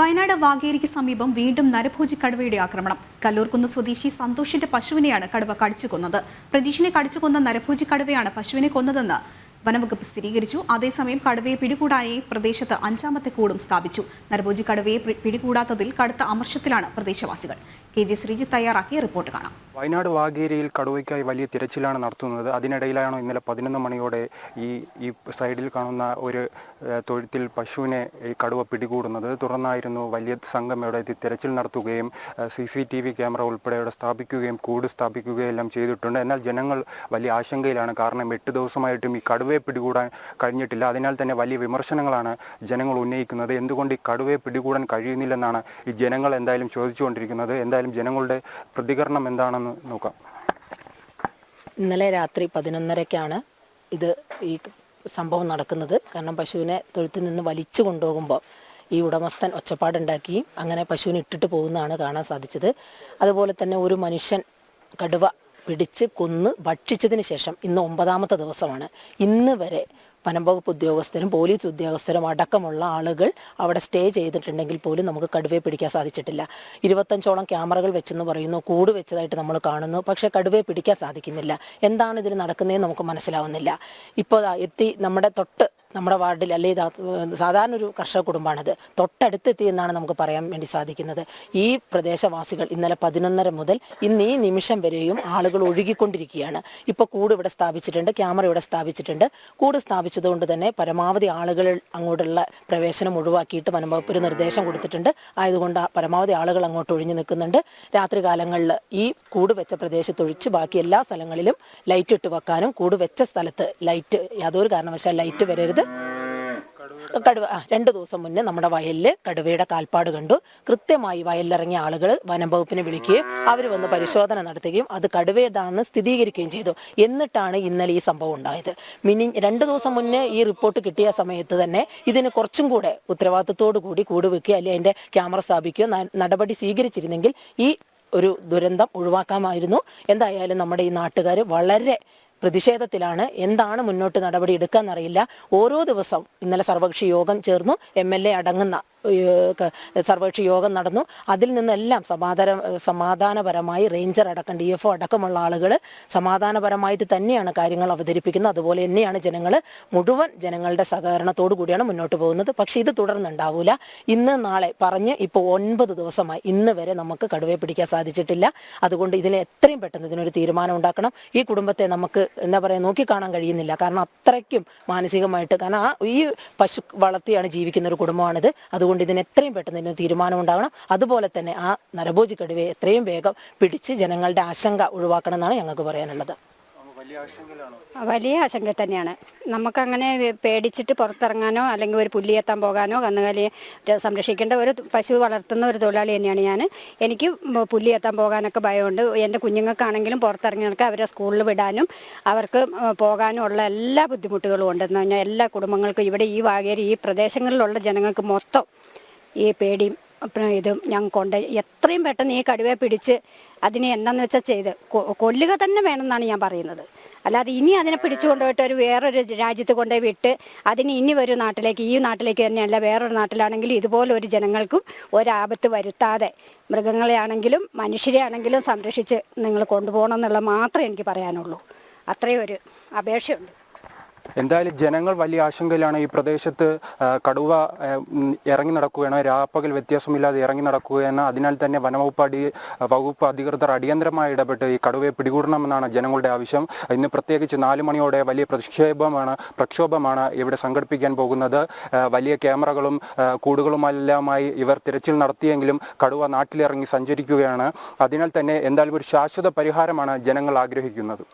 വയനാട് വാഗേരിക്ക് സമീപം വീണ്ടും നരഭോജി കടുവയുടെ ആക്രമണം. കല്ലൂർക്കുന്ന് സ്വദേശി സന്തോഷിന്റെ പശുവിനെയാണ് കടുവ കടിച്ചു കൊന്നത്. പ്രജീഷിനെ കടിച്ചു കൊന്ന നരഭോജി കടുവയാണ് പശുവിനെ കൊന്നതെന്ന് വനവകുപ്പ് സ്ഥിരീകരിച്ചു. അതേസമയം കടുവയെ പിടികൂടാനായി പ്രദേശത്ത് അഞ്ചാമത്തെ കൂടും സ്ഥാപിച്ചു. നരഭോജി കടുവയെ പിടികൂടാത്തതിൽ കടുത്ത അമർഷത്തിലാണ് പ്രദേശവാസികൾ. കെ ജെ ശ്രീജിത്ത് തയ്യാറാക്കിയ റിപ്പോർട്ട് കാണാം. വയനാട് വാഗേരിയിൽ കടുവയ്ക്കായി വലിയ തിരച്ചിലാണ് നടത്തുന്നത്. അതിനിടയിലാണ് ഇന്നലെ പതിനൊന്ന് മണിയോടെ ഈ ഈ സൈഡിൽ കാണുന്ന ഒരു തൊഴുത്തിൽ പശുവിനെ ഈ കടുവ പിടികൂടുന്നത്. തുടർന്നായിരുന്നു വലിയ സംഘം ഇവിടെ തിരച്ചിൽ നടത്തുകയും C C T V camera ഉൾപ്പെടെ ഇവിടെ സ്ഥാപിക്കുകയും കൂട് സ്ഥാപിക്കുകയും എല്ലാം ചെയ്തിട്ടുണ്ട്. എന്നാൽ ജനങ്ങൾ വലിയ ആശങ്കയിലാണ്. കാരണം എട്ട് ദിവസമായിട്ടും ഈ കടുവയെ പിടികൂടാൻ കഴിഞ്ഞിട്ടില്ല. അതിനാൽ തന്നെ വലിയ വിമർശനങ്ങളാണ് ജനങ്ങൾ ഉന്നയിക്കുന്നത്. എന്തുകൊണ്ട് ഈ കടുവയെ പിടികൂടാൻ കഴിയുന്നില്ലെന്നാണ് ഈ ജനങ്ങൾ എന്തായാലും ചോദിച്ചുകൊണ്ടിരിക്കുന്നത്. എന്തായാലും ജനങ്ങളുടെ പ്രതികരണം എന്താണെന്ന് നോക്കാം. ഇന്നലെ രാത്രി പതിനൊന്നരക്കാണ് ഇത് ഈ സംഭവം നടക്കുന്നത്. കാരണം പശുവിനെ തൊഴുത്തിൽ നിന്ന് വലിച്ചു കൊണ്ടുപോകുമ്പോൾ ഈ ഉടമസ്ഥൻ ഒച്ചപ്പാടുണ്ടാക്കിയും അങ്ങനെ പശുവിനെ ഇട്ടിട്ട് പോകുന്നതാണ് കാണാൻ സാധിച്ചത്. അതുപോലെ തന്നെ ഒരു മനുഷ്യൻ കടുവ പിടിച്ച് കൊന്ന് ഭക്ഷിച്ചതിന് ശേഷം ഇന്ന് ഒമ്പതാമത്തെ ദിവസമാണ്. ഇന്ന് വരെ വനം വകുപ്പ് ഉദ്യോഗസ്ഥരും പോലീസ് ഉദ്യോഗസ്ഥരും അടക്കമുള്ള ആളുകൾ അവിടെ സ്റ്റേ ചെയ്തിട്ടുണ്ടെങ്കിൽ പോലും നമുക്ക് കടുവയെ പിടിക്കാൻ സാധിച്ചിട്ടില്ല. ഇരുപത്തഞ്ചോളം ക്യാമറകൾ വെച്ചെന്ന് പറയുന്നു. കൂട് വെച്ചതായിട്ട് നമ്മൾ കാണുന്നു. പക്ഷെ കടുവയെ പിടിക്കാൻ സാധിക്കുന്നില്ല. എന്താണ് ഇതിൽ നടക്കുന്നതെന്ന് നമുക്ക് മനസ്സിലാവുന്നില്ല. ഇപ്പോൾ എത്തി നമ്മുടെ തൊട്ട് നമ്മുടെ വാർഡിൽ അല്ലെ സാധാരണ ഒരു കർഷക കുടുംബമാണിത്. തൊട്ടടുത്തെത്തി എന്നാണ് നമുക്ക് പറയാൻ വേണ്ടി സാധിക്കുന്നത്. ഈ പ്രദേശവാസികൾ ഇന്നലെ പതിനൊന്നര മുതൽ ഇന്ന് ഈ നിമിഷം വരെയും ആളുകൾ ഒഴുകിക്കൊണ്ടിരിക്കുകയാണ്. ഇപ്പോൾ കൂട് ഇവിടെ സ്ഥാപിച്ചിട്ടുണ്ട് ക്യാമറ ഇവിടെ സ്ഥാപിച്ചിട്ടുണ്ട്. കൂട് സ്ഥാപിച്ചതുകൊണ്ട് തന്നെ പരമാവധി ആളുകൾ അങ്ങോട്ടുള്ള പ്രവേശനം ഒഴിവാക്കിയിട്ട് വനംവകുപ്പ് ഒരു നിർദ്ദേശം കൊടുത്തിട്ടുണ്ട്. ആയതുകൊണ്ട് പരമാവധി ആളുകൾ അങ്ങോട്ട് ഒഴിഞ്ഞു നിൽക്കുന്നുണ്ട്. രാത്രി കാലങ്ങളിൽ ഈ കൂട് വെച്ച പ്രദേശത്ത് ഒഴിച്ച് ബാക്കി എല്ലാ സ്ഥലങ്ങളിലും ലൈറ്റ് ഇട്ട് വെക്കാനും കൂട് വെച്ച സ്ഥലത്ത് ലൈറ്റ് യാതൊരു കാരണവശാൽ ലൈറ്റ് വരരുത് കടുവ ആ രണ്ട് ദിവസം മുന്നേ നമ്മുടെ വയലിൽ കടുവയുടെ കാൽപ്പാട് കണ്ടു. കൃത്യമായി വയലിലിറങ്ങിയ ആളുകൾ വനം വകുപ്പിനെ വിളിക്കുകയും അവർ വന്ന് പരിശോധന നടത്തുകയും അത് കടുവയതാണെന്ന് സ്ഥിരീകരിക്കുകയും ചെയ്തു. എന്നിട്ടാണ് ഇന്നലെ ഈ സംഭവം ഉണ്ടായത്. മിനി രണ്ട് ദിവസം മുന്നേ ഈ റിപ്പോർട്ട് കിട്ടിയ സമയത്ത് തന്നെ ഇതിന് കുറച്ചും കൂടെ ഉത്തരവാദിത്തത്തോടു കൂടി കൂട് വെക്കുക അല്ലെങ്കിൽ അതിന്റെ ക്യാമറ സ്ഥാപിക്കുകയോ നടപടി സ്വീകരിച്ചിരുന്നെങ്കിൽ ഈ ഒരു ദുരന്തം ഒഴിവാക്കാമായിരുന്നു. എന്തായാലും നമ്മുടെ ഈ നാട്ടുകാർ വളരെ പ്രതിഷേധത്തിലാണ് എന്താണ് മുന്നോട്ട് നടപടി എടുക്കാന്നറിയില്ല ഓരോ ദിവസം ഇന്നലെ സർവകക്ഷി യോഗം ചേർന്നു എം എൽ എ അടങ്ങുന്ന സർവകക്ഷി യോഗം നടന്നു. അതിൽ നിന്നെല്ലാം സമാധാന സമാധാനപരമായി റേഞ്ചർ അടക്കം ഡി എഫ് അടക്കമുള്ള ആളുകൾ സമാധാനപരമായിട്ട് തന്നെയാണ് കാര്യങ്ങൾ അവതരിപ്പിക്കുന്നത്. അതുപോലെ തന്നെയാണ് ജനങ്ങൾ മുഴുവൻ ജനങ്ങളുടെ സഹകരണത്തോടു കൂടിയാണ് മുന്നോട്ട് പോകുന്നത്. പക്ഷേ ഇത് തുടർന്നുണ്ടാവൂല. ഇന്ന് നാളെ പറഞ്ഞ് ഇപ്പോൾ ഒൻപത് ദിവസമായി ഇന്ന് വരെ നമുക്ക് കടുവയെ പിടിക്കാൻ സാധിച്ചിട്ടില്ല. അതുകൊണ്ട് ഇതിന് എത്രയും പെട്ടെന്ന് ഇതിനൊരു തീരുമാനം ഉണ്ടാക്കണം. ഈ കുടുംബത്തെ നമുക്ക് എന്താ പറയുക നോക്കിക്കാണാൻ കഴിയുന്നില്ല. കാരണം അത്രയ്ക്കും മാനസികമായിട്ട് കാരണം ആ ഈ പശു വളർത്തിയാണ് ജീവിക്കുന്ന ഒരു കുടുംബമാണിത്. അതുകൊണ്ട് ഇതിന് എത്രയും പെട്ടെന്ന് ഇതിന് തീരുമാനം ഉണ്ടാകണം അതുപോലെ തന്നെ ആ നരഭോജി കടുവയെ എത്രയും വേഗം പിടിച്ച് ജനങ്ങളുടെ ആശങ്ക ഒഴിവാക്കണം എന്നാണ് ഞങ്ങൾക്ക് പറയാനുള്ളത്. വലിയ ആശങ്ക തന്നെയാണ്. നമുക്കങ്ങനെ പേടിച്ചിട്ട് പുറത്തിറങ്ങാനോ അല്ലെങ്കിൽ ഒരു പുല്ലി എത്താൻ പോകാനോ കന്നുകാലിയെ സംരക്ഷിക്കേണ്ട ഒരു പശു വളർത്തുന്ന ഒരു തൊഴിലാളി തന്നെയാണ് ഞാൻ. എനിക്ക് പുല്ലിയെത്താൻ പോകാനൊക്കെ ഭയമുണ്ട്. എന്റെ കുഞ്ഞുങ്ങൾക്കാണെങ്കിലും പുറത്തിറങ്ങി നടക്കാൻ അവരെ സ്കൂളിൽ വിടാനും അവർക്ക് പോകാനും ഉള്ള എല്ലാ ബുദ്ധിമുട്ടുകളും ഉണ്ടെന്ന് പറഞ്ഞാൽ എല്ലാ കുടുംബങ്ങൾക്കും ഇവിടെ ഈ വാഗേരി ഈ പ്രദേശങ്ങളിലുള്ള ജനങ്ങൾക്ക് മൊത്തം ഈ പേടിയും ഇത് ഞാൻ കൊണ്ട് എത്രയും പെട്ടെന്ന് ഈ കടുവയെ പിടിച്ച് അതിനെ എന്താണെന്ന് വെച്ചാൽ ചെയ്ത് കൊല്ലുക തന്നെ വേണമെന്നാണ് ഞാൻ പറയുന്നത്. അല്ലാതെ ഇനി അതിനെ പിടിച്ചു കൊണ്ടുപോയിട്ട് ഒരു വേറൊരു രാജ്യത്ത് കൊണ്ടുപോയി വിട്ട് അതിന് ഇനി ഒരു നാട്ടിലേക്ക് ഈ നാട്ടിലേക്ക് തന്നെയല്ല വേറൊരു നാട്ടിലാണെങ്കിൽ ഇതുപോലെ ഒരു ജനങ്ങൾക്കും ഒരാപത്ത് വരുത്താതെ മൃഗങ്ങളെ ആണെങ്കിലും മനുഷ്യരെ ആണെങ്കിലും സംരക്ഷിച്ച് നിങ്ങൾ കൊണ്ടുപോകണം എന്നുള്ളത് മാത്രമേ എനിക്ക് പറയാനുള്ളൂ. അത്രയും ഒരു അപേക്ഷയുണ്ട്. എന്തായാലും ജനങ്ങൾ വലിയ ആശങ്കയിലാണ് ഈ പ്രദേശത്ത് കടുവ ഇറങ്ങി നടക്കുകയാണ്. രാപ്പകൽ വ്യത്യാസമില്ലാതെ ഇറങ്ങി നടക്കുകയാണ്. അതിനാൽ തന്നെ വനവകുപ്പ് അടി വകുപ്പ് അധികൃതർ അടിയന്തരമായി ഇടപെട്ട് ഈ കടുവയെ പിടികൂടണമെന്നാണ് ജനങ്ങളുടെ ആവശ്യം. ഇന്ന് പ്രത്യേകിച്ച് നാല് മണിയോടെ വലിയ പ്രക്ഷേപമാണ് പ്രക്ഷോഭമാണ് ഇവിടെ സംഘടിപ്പിക്കാൻ പോകുന്നത്. വലിയ ക്യാമറകളും കൂടുകളുമെല്ലാമായി ഇവർ തിരച്ചിൽ നടത്തിയെങ്കിലും കടുവ നാട്ടിലിറങ്ങി സഞ്ചരിക്കുകയാണ്. അതിനാൽ തന്നെ എന്തായാലും ഒരു ശാശ്വത പരിഹാരമാണ് ജനങ്ങൾ ആഗ്രഹിക്കുന്നത്.